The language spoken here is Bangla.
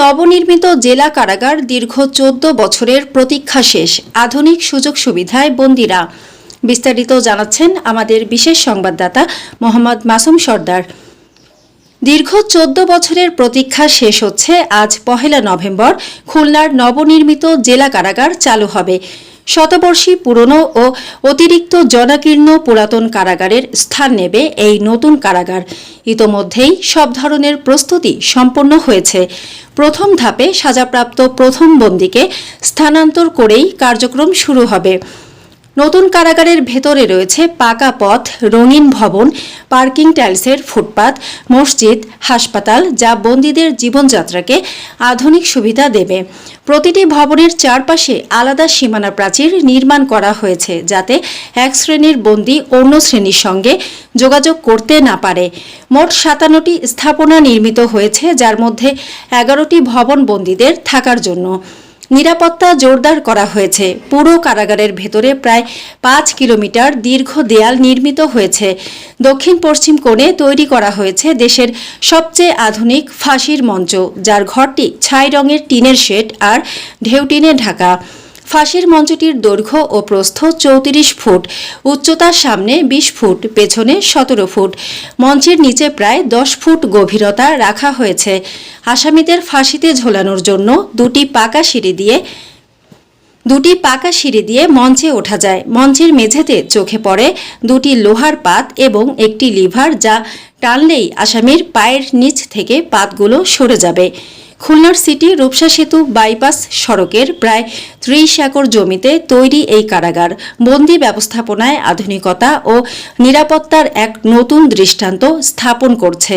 নবনির্মিত জেলা কারাগার দীর্ঘ চোদ্দ বছরের প্রতীক্ষা শেষ। আধুনিক সুযোগ সুবিধায় বন্দিরা। বিস্তারিত জানাচ্ছেন আমাদের বিশেষ সংবাদদাতা মোহাম্মদ মাসুম সর্দার। দীর্ঘ চোদ্দ বছরের প্রতীক্ষা শেষ হচ্ছে আজ পহেলা নভেম্বর। খুলনার নবনির্মিত জেলা কারাগার চালু হবে। শতবর্ষী পুরনো ও অতিরিক্ত জনাকীর্ণ পুরাতন কারাগারের স্থান নেবে এই নতুন কারাগার। ইতোমধ্যেই সব ধরনের প্রস্তুতি সম্পন্ন হয়েছে। প্রথম ধাপে সাজাপ্রাপ্ত প্রথম বন্দীকে স্থানান্তর করেই কার্যক্রম শুরু হবে। নতুন কারাগারের ভেতরে রয়েছে পাকা পথ, রঙিন ভবন, পার্কিং টাইলসের ফুটপাত, মসজিদ, হাসপাতাল যা বন্দীদের জীবনযাত্রাকে আধুনিক সুবিধা দেবে। প্রতিটি ভবনের চারপাশে আলাদা সীমানা প্রাচীর নির্মাণ করা হয়েছে যাতে এক শ্রেণির বন্দী অন্য শ্রেণির সঙ্গে যোগাযোগ করতে না পারে। মোট সাতান্নটি স্থাপনা নির্মিত হয়েছে, যার মধ্যে এগারোটি ভবন বন্দীদের থাকার জন্য। নিরাপত্তা জোরদার করা হয়েছে। পুরো কারাগারের ভেতরে প্রায় পাঁচ কিলোমিটার দীর্ঘ দেয়াল নির্মিত হয়েছে। দক্ষিণ পশ্চিম কোণে তৈরি করা হয়েছে দেশের সবচেয়ে আধুনিক ফাঁসির মঞ্চ, যার ঘরটি ছাই রঙের টিনের শেড আর ঢেউটিনে ঢাকা। ফাঁসির মঞ্চটির দৈর্ঘ্য ও প্রস্থ চৌত্রিশ ফুট, উচ্চতার সামনে বিশ ফুট, পেছনে সতেরো ফুট। মঞ্চের নিচে প্রায় দশ ফুট গভীরতা রাখা হয়েছে। আসামিদের ফাঁসিতে ঝোলানোর জন্য দুটি পাকা সিঁড়ি দিয়ে, দুটি পাকা সিঁড়ি দিয়ে মঞ্চে ওঠা যায়। মঞ্চের মেঝেতে চোখে পড়ে দুটি লোহার পাত এবং একটি লিভার যা টানলেই আসামির পায়ের নিচ থেকে পাতগুলো সরে যাবে। খুলনার সিটি রূপসা সেতু বাইপাস সড়কের প্রায় ত্রিশ একর জমিতে তৈরি এই কারাগার, বন্দি ব্যবস্থাপনায় আধুনিকতা ও নিরাপত্তার এক নতুন দৃষ্টান্ত স্থাপন করছে।